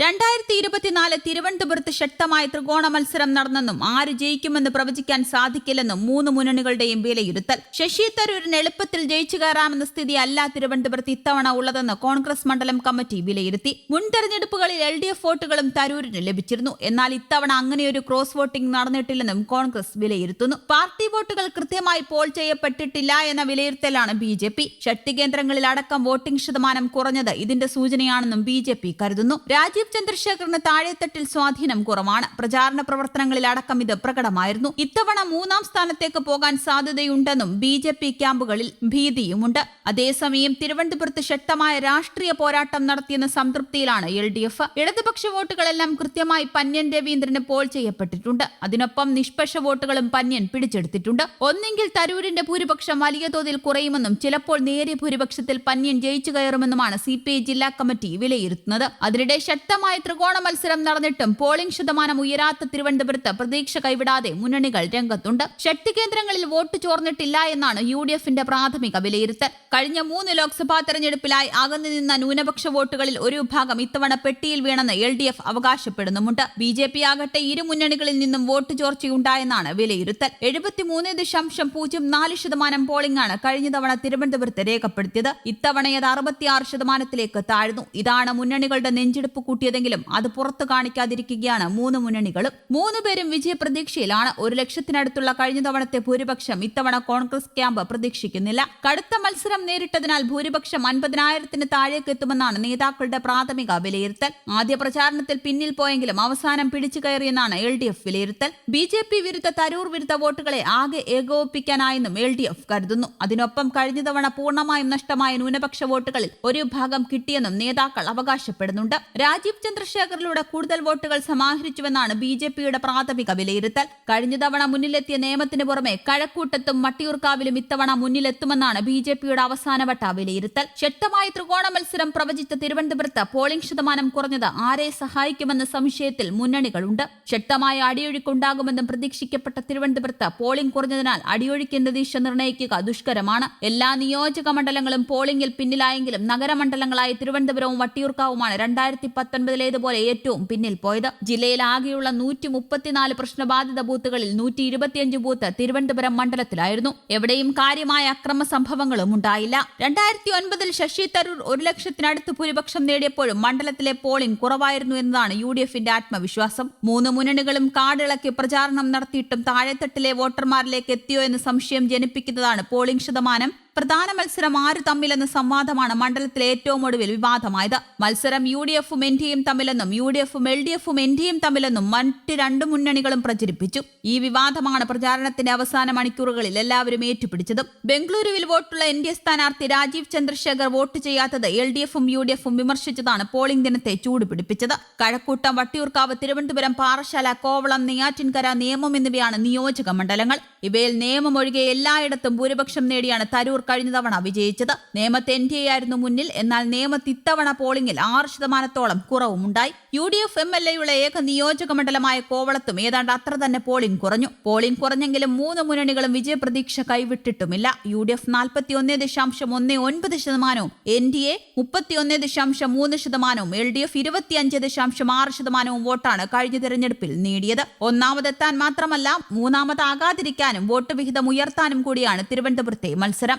രണ്ടായിരത്തി ഇരുപത്തിനാല് തിരുവനന്തപുരത്ത് ശക്തമായ ത്രികോണ മത്സരം നടന്നെന്നും ആര് ജയിക്കുമെന്ന് പ്രവചിക്കാൻ സാധിക്കില്ലെന്നും മൂന്ന് മുന്നണികളുടെയും വിലയിരുത്തൽ. ശശി തരൂരിന് എളുപ്പത്തിൽ ജയിച്ചു കയറാമെന്ന സ്ഥിതി അല്ല തിരുവനന്തപുരത്ത് ഇത്തവണ ഉള്ളതെന്ന് കോൺഗ്രസ് മണ്ഡലം കമ്മിറ്റി വിലയിരുത്തി. മുൻ തെരഞ്ഞെടുപ്പുകളിൽ എൽ ഡി എഫ് വോട്ടുകളും തരൂരിന് ലഭിച്ചിരുന്നു. എന്നാൽ ഇത്തവണ അങ്ങനെയൊരു ക്രോസ് വോട്ടിംഗ് നടന്നിട്ടില്ലെന്നും കോൺഗ്രസ് വിലയിരുത്തുന്നു. പാർട്ടി വോട്ടുകൾ കൃത്യമായി പോൾ ചെയ്യപ്പെട്ടിട്ടില്ല എന്ന വിലയിരുത്തലാണ് ബി ജെ പി. ശക്തി കേന്ദ്രങ്ങളിൽ അടക്കം വോട്ടിംഗ് ശതമാനം കുറഞ്ഞത് ഇതിന്റെ സൂചനയാണെന്നും ബി ജെ പി കരുതുന്നു. രാജീവ് ചന്ദ്രശേഖറിന് താഴെത്തട്ടിൽ സ്വാധീനം കുറവാണ്. പ്രചാരണ പ്രവർത്തനങ്ങളിൽ അടക്കം ഇത് പ്രകടമായിരുന്നു. ഇത്തവണ മൂന്നാം സ്ഥാനത്തേക്ക് പോകാൻ സാധ്യതയുണ്ടെന്നും ബി ജെ പി ക്യാമ്പുകളിൽ ഭീതിയുമുണ്ട്. അതേസമയം തിരുവനന്തപുരത്ത് ശക്തമായ രാഷ്ട്രീയ പോരാട്ടം നടത്തിയെന്ന സംതൃപ്തിയിലാണ് എൽ ഡി എഫ്. ഇടതുപക്ഷ വോട്ടുകളെല്ലാം കൃത്യമായി പന്യൻ രവീന്ദ്രന് പോൾ ചെയ്യപ്പെട്ടിട്ടുണ്ട്. അതിനൊപ്പം നിഷ്പക്ഷ വോട്ടുകളും പന്യൻ പിടിച്ചെടുത്തിട്ടുണ്ട്. ഒന്നെങ്കിൽ തരൂരിന്റെ ഭൂരിപക്ഷം വലിയ തോതിൽ കുറയുമെന്നും ചിലപ്പോൾ നേരിയ ഭൂരിപക്ഷത്തിൽ പന്യൻ ജയിച്ചു കയറുമെന്നുമാണ് സി ജില്ലാ കമ്മിറ്റി വിലയിരുത്തുന്നത്. അതിനിടെ ശക്തമായ ത്രികോണ മത്സരം നടന്നിട്ടും പോളിംഗ് ശതമാനം ഉയരാത്ത തിരുവനന്തപുരത്ത് പ്രതീക്ഷ കൈവിടാതെ മുന്നണികൾ രംഗത്തുണ്ട്. ശക്തി കേന്ദ്രങ്ങളിൽ വോട്ട് ചോർന്നിട്ടില്ല എന്നാണ് യു ഡി എഫിന്റെ പ്രാഥമിക വിലയിരുത്തൽ. കഴിഞ്ഞ മൂന്ന് ലോക്സഭാ തെരഞ്ഞെടുപ്പിലായി അകന്നു നിന്ന ന്യൂനപക്ഷ വോട്ടുകളിൽ ഒരു വിഭാഗം ഇത്തവണ പെട്ടിയിൽ വീണെന്ന് എൽ ഡി എഫ് അവകാശപ്പെടുന്നുമുണ്ട്. ബി ജെ പി ആകട്ടെ ഇരു മുന്നണികളിൽ നിന്നും വോട്ട് ചോർച്ചയുണ്ടായെന്നാണ് വിലയിരുത്തൽ. എഴുപത്തിമൂന്ന് ദശാംശം പൂജ്യം നാല് ശതമാനം പോളിംഗ് ആണ് കഴിഞ്ഞ തവണ തിരുവനന്തപുരത്ത് രേഖപ്പെടുത്തിയത്. ഇത്തവണയത് അറുപത്തിയാറ് ശതമാനത്തിലേക്ക് താഴ്ന്നു. ഇതാണ് മുന്നണികളുടെ നെഞ്ചെടുപ്പ് കൂട്ടിയതെങ്കിലും അത് പുറത്തു കാണിക്കാതിരിക്കുകയാണ്. മൂന്ന് മുന്നണികളും മൂന്ന് പേരും വിജയപ്രതീക്ഷയിലാണ് ഒരു ലക്ഷത്തിനടുത്തുള്ള കഴിഞ്ഞ തവണത്തെ ഭൂരിപക്ഷം ഇത്തവണ കോൺഗ്രസ് ക്യാമ്പ് പ്രതീക്ഷിക്കുന്നില്ല. കടുത്ത മത്സരം നേരിട്ടതിനാൽ ഭൂരിപക്ഷം അൻപതിനായിരത്തിന് താഴേക്ക് എത്തുമെന്നാണ് നേതാക്കളുടെ പ്രാഥമിക വിലയിരുത്തൽ. ആദ്യ പ്രചാരണത്തിൽ പിന്നിൽ പോയെങ്കിലും അവസാനം പിടിച്ചു കയറിയെന്നാണ് എൽ ഡി എഫ് വിലയിരുത്തൽ. ബി ജെ പി വിരുദ്ധ തരൂർ വിരുദ്ധ വോട്ടുകളെ ആകെ ഏകോപിപ്പിക്കാനായെന്നും എൽ ഡി എഫ് കരുതുന്നു. അതിനൊപ്പം കഴിഞ്ഞ തവണ പൂർണമായും നഷ്ടമായ ന്യൂനപക്ഷ വോട്ടുകളിൽ ഒരു ഭാഗം കിട്ടിയെന്നും നേതാക്കൾ അവകാശപ്പെടുന്നുണ്ട്. രാജീവ് ചന്ദ്രശേഖറിലൂടെ കൂടുതൽ വോട്ടുകൾ സമാഹരിച്ചുവെന്നാണ് ബി ജെ പിയുടെ പ്രാഥമിക വിലയിരുത്തൽ. കഴിഞ്ഞ തവണ മുന്നിലെത്തിയ നിയമത്തിന് പുറമെ കഴക്കൂട്ടത്തും മട്ടിയൂർക്കാവിലും ഇത്തവണ മുന്നിലെത്തുമെന്നാണ് ബി ജെ പിയുടെ അവസാനവട്ട വിലയിരുത്തൽ. ശക്തമായ ത്രികോണ മത്സരം പ്രവചിച്ച തിരുവനന്തപുരത്ത് പോളിംഗ് ശതമാനം കുറഞ്ഞത് ആരെ സഹായിക്കുമെന്ന സംശയത്തിൽ മുന്നണികളുണ്ട്. ശക്തമായ അടിയൊഴുക്കുണ്ടാകുമെന്നും പ്രതീക്ഷിക്കപ്പെട്ട തിരുവനന്തപുരത്ത് പോളിംഗ് കുറഞ്ഞതിനാൽ അടിയൊഴുക്കിന്റെ ദിശ നിർണയിക്കുക ദുഷ്കരമാണ്. എല്ലാ നിയോജക മണ്ഡലങ്ങളും പോളിംഗിൽ പിന്നിലായെങ്കിലും നഗരമണ്ഡലങ്ങളായ തിരുവനന്തപുരവും വട്ടിയൂർക്കാവുമാണ് രണ്ടായിരത്തി പത്തൊൻപതിലേതുപോലെ ഏറ്റവും പിന്നിൽ പോയത്. ജില്ലയിൽ ആകെയുള്ള നൂറ്റി മുപ്പത്തിനാല് പ്രശ്നബാധിത ബൂത്തുകളിൽ നൂറ്റി ഇരുപത്തിയഞ്ച് ബൂത്ത് തിരുവനന്തപുരം മണ്ഡലത്തിലായിരുന്നു. എവിടെയും കാര്യമായ അക്രമ സംഭവങ്ങളും ഉണ്ടായില്ല. രണ്ടായിരത്തി ഒൻപതിൽ ശശി തരൂർ ഒരു ലക്ഷത്തിനടുത്ത് ഭൂരിപക്ഷം നേടിയപ്പോഴും മണ്ഡലത്തിലെ പോളിംഗ് കുറവായിരുന്നു എന്നതാണ് യു ഡി എഫിന്റെ ആത്മവിശ്വാസം. മൂന്ന് മുന്നണികളും കാടിളക്കി പ്രചാരണം നടത്തിയിട്ടും താഴെത്തട്ടിലെ വോട്ടർമാരിലേക്ക് എത്തിയോ എന്ന് സംശയം ജനിപ്പിക്കുന്നതാണ് പോളിംഗ് ശതമാനം. പ്രധാന മത്സരം ആര് തമ്മിലെന്ന സംവാദമാണ് മണ്ഡലത്തിൽ ഏറ്റവും ഒടുവിൽ വിവാദമായത്. മത്സരം യു ഡി എഫും എൻ ഡി എയും തമ്മിലെന്നും യു ഡി എഫും എൽ ഡി എഫും എൻ ഡി എയും തമ്മിലെന്നും മറ്റ് രണ്ട് മുന്നണികളും പ്രചരിപ്പിച്ചു. ഈ വിവാദമാണ് പ്രചാരണത്തിന്റെ അവസാന മണിക്കൂറുകളിൽ എല്ലാവരും ഏറ്റുപിടിച്ചതും. ബംഗളൂരുവിൽ വോട്ടുള്ള എൻ ഡി എ സ്ഥാനാർത്ഥി രാജീവ് ചന്ദ്രശേഖർ വോട്ട് ചെയ്യാത്തത് എൽ ഡി എഫും യു ഡി എഫും വിമർശിച്ചതാണ് പോളിംഗ് ദിനത്തെ ചൂടുപിടിപ്പിച്ചത്. കഴക്കൂട്ടം വട്ടിയൂർക്കാവ് തിരുവനന്തപുരം പാറശാല കോവളം നെയ്യാറ്റിൻകര നിയമം എന്നിവയാണ് നിയോജക മണ്ഡലങ്ങൾ. ഇവയിൽ നിയമം ഒഴികെ എല്ലായിടത്തും ഭൂരിപക്ഷം നേടിയാണ് തരൂർ കഴിഞ്ഞ തവണ വിജയിച്ചത്. നേമത്ത് എൻ ഡി എ ആയിരുന്നു മുന്നിൽ. എന്നാൽ നേമത്ത് ഇത്തവണ പോളിംഗിൽ ആറ് ശതമാനത്തോളം കുറവുമുണ്ടായി U D F M L എയുടെ ഏക നിയോജക മണ്ഡലമായ കോവളത്തും ഏതാണ്ട് അത്ര തന്നെ പോളിംഗ് കുറഞ്ഞു. പോളിംഗ് കുറഞ്ഞെങ്കിലും മൂന്ന് മുന്നണികളും വിജയപ്രതീക്ഷ കൈവിട്ടിട്ടുമില്ല. യു ഡി എഫ് നാൽപ്പത്തി ഒന്ന് ദശാംശം ഒന്ന് ഒൻപത് ശതമാനവും എൻ ഡി എ മുപ്പത്തി ഒന്ന് ദശാംശം മൂന്ന് ശതമാനവും എൽ ഡി എഫ് ഇരുപത്തിയഞ്ച് ദശാംശം ആറ് ശതമാനവും വോട്ടാണ് കഴിഞ്ഞ തെരഞ്ഞെടുപ്പിൽ നേടിയത്. ഒന്നാമതെത്താൻ മാത്രമല്ല മൂന്നാമതാകാതിരിക്കാനും വോട്ട് വിഹിതം ഉയർത്താനും കൂടിയാണ് തിരുവനന്തപുരത്തെ മത്സരം.